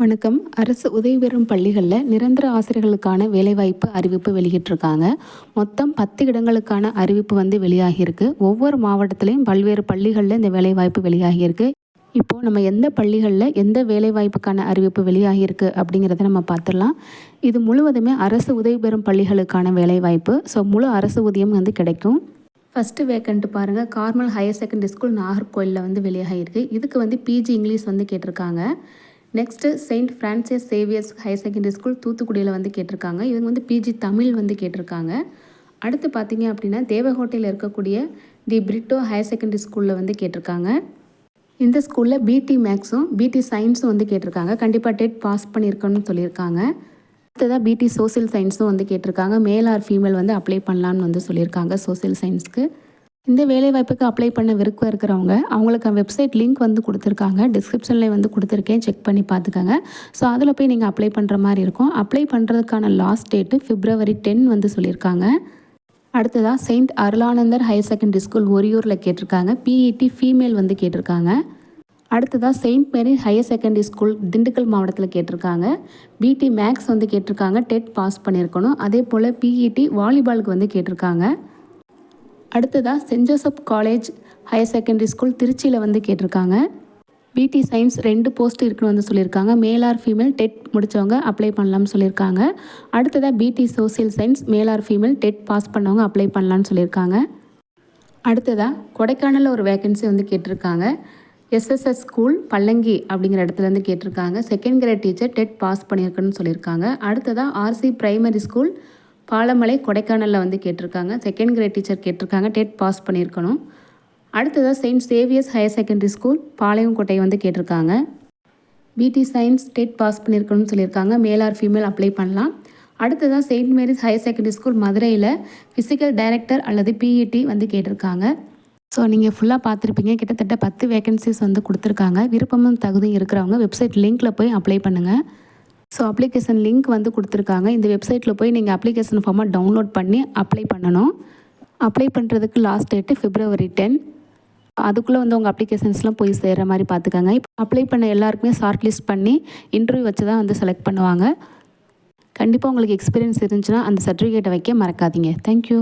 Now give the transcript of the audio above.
வணக்கம். அரசு உதவி பெறும் பள்ளிகளில் நிரந்தர ஆசிரியர்களுக்கான வேலைவாய்ப்பு அறிவிப்பு வெளியிட்டிருக்காங்க. மொத்தம் பத்து இடங்களுக்கான அறிவிப்பு வந்து வெளியாகியிருக்கு. ஒவ்வொரு மாவட்டத்திலையும் பல்வேறு பள்ளிகளில் இந்த வேலைவாய்ப்பு வெளியாகியிருக்கு. இப்போது நம்ம எந்த பள்ளிகளில் எந்த வேலைவாய்ப்புக்கான அறிவிப்பு வெளியாகியிருக்கு அப்படிங்கிறத நம்ம பார்த்துடலாம். இது முழுவதுமே அரசு உதவி பெறும் பள்ளிகளுக்கான வேலைவாய்ப்பு. ஸோ முழு அரசு ஊதியம் வந்து கிடைக்கும். ஃபஸ்ட்டு வேக்கண்ட்டு பாருங்கள் கார்மல் ஹையர் செகண்டரி ஸ்கூல் நாகர்கோயிலில் வந்து வெளியாகியிருக்கு. இதுக்கு வந்து பிஜி இங்கிலீஷ் வந்து கேட்டிருக்காங்க. Next Saint Francis Xavier's Higher Secondary School தூத்துக்குடியில் வந்து கேட்டிருக்காங்க. இவங்க வந்து பிஜி தமிழ் வந்து கேட்டிருக்காங்க. அடுத்து பார்த்தீங்க அப்படின்னா தேவகோட்டையில் இருக்கக்கூடிய தி பிரிட்டோ ஹையர் செகண்டரி ஸ்கூலில் வந்து கேட்டிருக்காங்க. இந்த ஸ்கூலில் பிடி மேக்ஸும் பிடி சயின்ஸும் வந்து கேட்டிருக்காங்க. கண்டிப்பாக டெட் பாஸ் பண்ணியிருக்கணும்னு சொல்லியிருக்காங்க. அடுத்ததாக பிடி சோசியல் சயின்ஸும் வந்து கேட்டிருக்காங்க. மேல் ஆர் ஃபீமேல் வந்து அப்ளை பண்ணலான்னு வந்து சொல்லியிருக்காங்க சோசியல் சயின்ஸ்க்கு இந்த வேலைவாய்ப்புக்கு அப்ளை பண்ண விருப்பம் இருக்கிறவங்க அவங்களுக்கு வெப்சைட் லிங்க் வந்து கொடுத்துருக்காங்க. டிஸ்கிரிப்ஷன்லேயே வந்து கொடுத்துருக்கேன். செக் பண்ணி பார்த்துக்கோங்க. ஸோ அதில் போய் நீங்கள் அப்ளை பண்ணுற மாதிரி இருக்கும். அப்ளை பண்ணுறதுக்கான லாஸ்ட் டேட்டு ஃபிப்ரவரி டென் வந்து சொல்லியிருக்காங்க. அடுத்ததாக saint Arulanandar higher secondary school ஒரியூரில் கேட்டிருக்காங்க. பிஇடி ஃபீமேல் வந்து கேட்டிருக்காங்க. அடுத்ததாக saint Mary higher secondary school Dindigul மாவட்டத்தில் கேட்டிருக்காங்க. பிடி மேக்ஸ் வந்து கேட்டிருக்காங்க. டெட் பாஸ் பண்ணியிருக்கணும். அதே போல் பிஇடி வாலிபாலுக்கு வந்து கேட்டிருக்காங்க. அடுத்ததாக saint Joseph college higher secondary school திருச்சியில் வந்து கேட்டிருக்காங்க. பிடி சயின்ஸ் ரெண்டு போஸ்ட் இருக்குன்னு வந்து சொல்லியிருக்காங்க. மேல் ஆர் ஃபீமேல் டெட் முடித்தவங்க அப்ளை பண்ணலாம்னு சொல்லியிருக்காங்க. அடுத்ததாக BT social science male or female TET pass பண்ணவங்க அப்ளை பண்ணலான்னு சொல்லியிருக்காங்க. அடுத்ததாக கொடைக்கானலில் ஒரு வேக்கன்சி வந்து கேட்டிருக்காங்க. எஸ்எஸ்எஸ் ஸ்கூல் பல்லங்கி அப்படிங்கிற இடத்துல இருந்து கேட்டிருக்காங்க. Second grade teacher TET pass பண்ணியிருக்குன்னு சொல்லியிருக்காங்க. அடுத்ததாக ஆர்சி ப்ரைமரி ஸ்கூல் பாலமலை கொடைக்கானலில் வந்து கேட்டிருக்காங்க. செகண்ட் கிரேட் டீச்சர் கேட்டிருக்காங்க. டெட் பாஸ் பண்ணியிருக்கணும். அடுத்ததாக saint Xavier's higher secondary school Palayamkottai வந்து கேட்டிருக்காங்க. பிடி சயின்ஸ் டெட் பாஸ் பண்ணியிருக்கணும்னு சொல்லியிருக்காங்க. மேல் ஆர் ஃபீமேல் அப்ளை பண்ணலாம். அடுத்ததாக saint Mary's higher secondary school மதுரையில் ஃபிசிக்கல் டைரக்டர் அல்லது பிஇடி வந்து கேட்டிருக்காங்க. ஸோ நீங்கள் ஃபுல்லாக பார்த்துருப்பீங்க. கிட்டத்தட்ட பத்து வேகன்சிஸ் வந்து கொடுத்துருக்காங்க. விருப்பமும் தகுதியும் இருக்கிறவங்க வெப்சைட் லிங்க்கில் போய் அப்ளை பண்ணுங்கள் ஸோ அப்ளிகேஷன் லிங்க் வந்து கொடுத்துருக்காங்க. இந்த வெப்சைட்டில் போய் நீங்கள் அப்ளிகேஷன் ஃபார்மாக டவுன்லோட் பண்ணி அப்ளை பண்ணணும். அப்ளை பண்ணுறதுக்கு லாஸ்ட் டேட்டு ஃபிப்ரவரி டென் அதுக்குள்ளே வந்து உங்கள் அப்ளிகேஷன்ஸ்லாம் போய் சேர்கிற மாதிரி பார்த்துக்கோங்க. இப்போ அப்ளை பண்ண எல்லாருக்குமே ஷார்ட் லிஸ்ட் பண்ணி இன்டர்வியூ வச்சு தான் வந்து செலக்ட் பண்ணுவாங்க. கண்டிப்பாக உங்களுக்கு எக்ஸ்பீரியன்ஸ் இருந்துச்சுன்னா அந்த சர்டிஃபிகேட்டை வைக்க மறக்காதீங்க. தேங்க்யூ